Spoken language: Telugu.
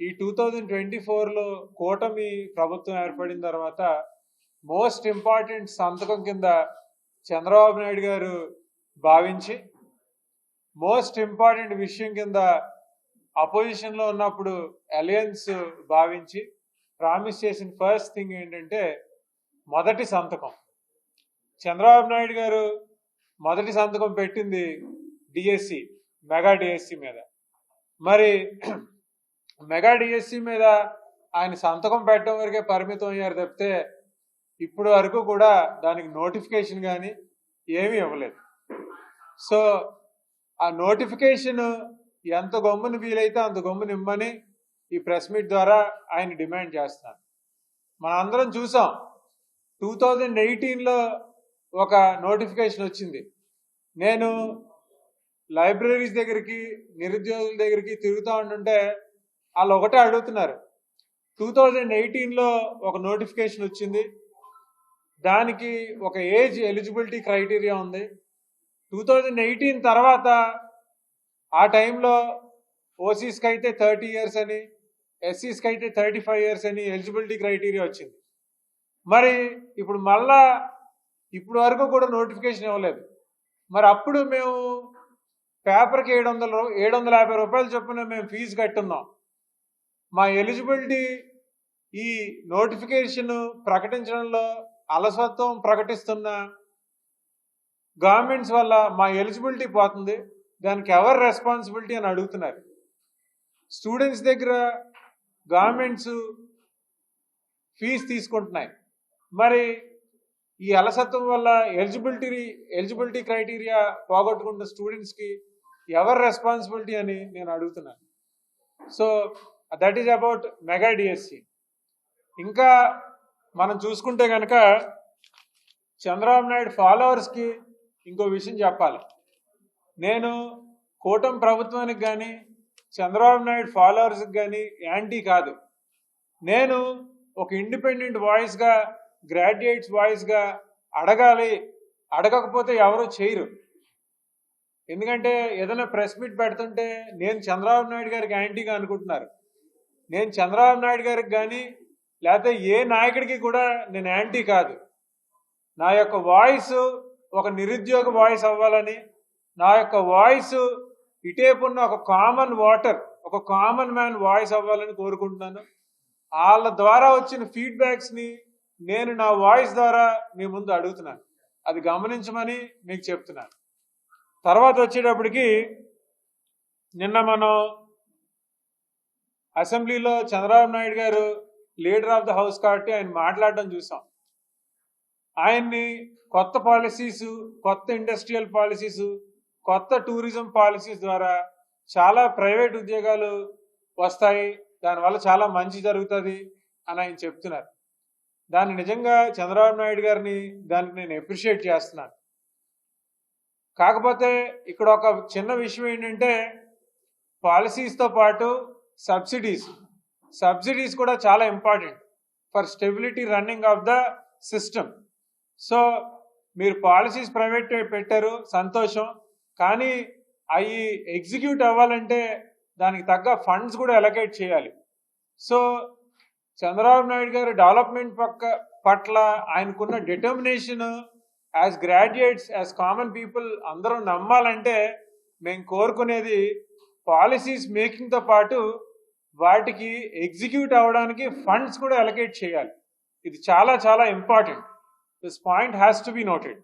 ఈ టూ థౌజండ్ ట్వంటీ ఫోర్లో కూటమి ప్రభుత్వం ఏర్పడిన తర్వాత మోస్ట్ ఇంపార్టెంట్ సంతకం కింద చంద్రబాబు నాయుడు గారు భావించి మోస్ట్ ఇంపార్టెంట్ విషయం కింద అపోజిషన్లో ఉన్నప్పుడు అలయన్స్ భావించి ప్రామిస్ చేసిన ఫస్ట్ థింగ్ ఏంటంటే మొదటి సంతకం. చంద్రబాబు నాయుడు గారు మొదటి సంతకం పెట్టింది డిఎస్సి మెగా డిఎస్సి మీద. మరి మెగా డిఎస్సి మీద ఆయన సంతకం పెట్టడం వరకే పరిమితం అయ్యారు తప్పితే ఇప్పుడు వరకు కూడా దానికి నోటిఫికేషన్ కానీ ఏమీ ఇవ్వలేదు. సో ఆ నోటిఫికేషన్ ఎంత గమ్మున వీలైతే అంత గమ్మున ఇమ్మని ఈ ప్రెస్ మీట్ ద్వారా ఆయన డిమాండ్ చేస్తున్నాను మన అందరం చూసాం టూ థౌజండ్ ఎయిటీన్లో ఒక నోటిఫికేషన్ వచ్చింది. నేను లైబ్రరీస్ దగ్గరికి నిరుద్యోగుల దగ్గరికి తిరుగుతూ ఉంటుంటే వాళ్ళు ఒకటే అడుగుతున్నారు. టూ థౌజండ్ ఎయిటీన్లో ఒక నోటిఫికేషన్ వచ్చింది. దానికి ఒక ఏజ్ ఎలిజిబిలిటీ క్రైటీరియా ఉంది. టూ థౌజండ్ ఎయిటీన్ తర్వాత ఆ టైంలో ఓసీస్కి అయితే థర్టీ ఇయర్స్ అని ఎస్సీస్కి అయితే థర్టీ ఫైవ్ ఇయర్స్ అని ఎలిజిబిలిటీ క్రైటీరియా వచ్చింది. మరి ఇప్పుడు మళ్ళా ఇప్పుడు వరకు కూడా నోటిఫికేషన్ ఇవ్వలేదు. మరి అప్పుడు మేము పేపర్కి ఏడు వందల ఏడు వందల యాభై రూపాయలు చొప్పున మేము ఫీజు కట్టున్నాం. మా ఎలిజిబిలిటీ ఈ నోటిఫికేషన్ ప్రకటించడంలో అలసత్వం ప్రకటిస్తున్న గవర్నమెంట్స్ వల్ల మా ఎలిజిబిలిటీ పోతుంది. దానికి ఎవరు రెస్పాన్సిబిలిటీ అని అడుగుతున్నారు. స్టూడెంట్స్ దగ్గర గవర్నమెంట్స్ ఫీజు తీసుకుంటున్నాయి. మరి ఈ అలసత్వం వల్ల ఎలిజిబిలిటీ ఎలిజిబిలిటీ క్రైటీరియా పోగొట్టుకుంటున్న స్టూడెంట్స్కి ఎవరు రెస్పాన్సిబిలిటీ అని నేను అడుగుతున్నాను so that is about mega DSC ఇంకా మనం చూసుకుంటే కనుక చంద్రబాబు నాయుడు ఫాలోవర్స్కి ఇంకో విషయం చెప్పాలి. నేను కూటమి ప్రభుత్వానికి కానీ చంద్రబాబు నాయుడు ఫాలోవర్స్కి కానీ యాంటీ కాదు. నేను ఒక ఇండిపెండెంట్ వాయిస్గా గ్రాడ్యుయేట్స్ వాయిస్గా అడగాలి. అడగకపోతే ఎవరు చేయరు. ఎందుకంటే ఏదైనా ప్రెస్ మీట్ పెడుతుంటే నేను చంద్రబాబు నాయుడు గారికి యాంటీగా అనుకుంటున్నారు. నేను చంద్రబాబు నాయుడు గారికి కానీ లేకపోతే ఏ నాయకుడికి కూడా నేను యాంటీ కాదు. నా యొక్క వాయిస్ ఒక నిరుద్యోగ వాయిస్ అవ్వాలని నా యొక్క వాయిస్ ఇటేపున్న ఒక కామన్ వాటర్ ఒక కామన్ మ్యాన్ వాయిస్ అవ్వాలని కోరుకుంటున్నాను. వాళ్ళ ద్వారా వచ్చిన ఫీడ్బ్యాక్స్ని నేను నా వాయిస్ ద్వారా మీ ముందు అడుగుతున్నాను. అది గమనించమని మీకు చెప్తున్నాను. తర్వాత వచ్చేటప్పటికి నిన్న మనం అసెంబ్లీలో చంద్రబాబు నాయుడు గారు లీడర్ ఆఫ్ ద హౌస్ కాబట్టి ఆయన మాట్లాడడం చూసాం. ఆయన్ని కొత్త పాలసీస్ కొత్త ఇండస్ట్రియల్ పాలసీస్ కొత్త టూరిజం పాలసీస్ ద్వారా చాలా ప్రైవేట్ ఉద్యోగాలు వస్తాయి. దానివల్ల చాలా మంచి జరుగుతుంది అని ఆయన చెప్తున్నారు. దాన్ని నిజంగా చంద్రబాబు నాయుడు గారిని దానికి నేను అప్రిషియేట్ చేస్తున్నాను. కాకపోతే ఇక్కడ ఒక చిన్న విషయం ఏంటంటే పాలసీస్తో పాటు సబ్సిడీస్. సబ్సిడీస్ కూడా చాలా important for stability running of the system. So మీరు పాలసీస్ ప్రైవేట్ పెట్టారు సంతోషం. కానీ అవి ఎగ్జిక్యూట్ అవ్వాలంటే దానికి తగ్గ ఫండ్స్ కూడా ఎలకేట్ చేయాలి. సో చంద్రబాబు నాయుడు గారు డెవలప్మెంట్ పక్క పట్ల ఆయనకున్న determination as graduates as common people అందరూ నమ్మాలంటే మేము కోరుకునేది పాలసీస్ మేకింగ్తో పాటు వాటికి ఎగ్జిక్యూట్ అవ్వడానికి ఫండ్స్ కూడా అలొకేట్ చేయాలి. ఇది చాలా చాలా important this point has to be noted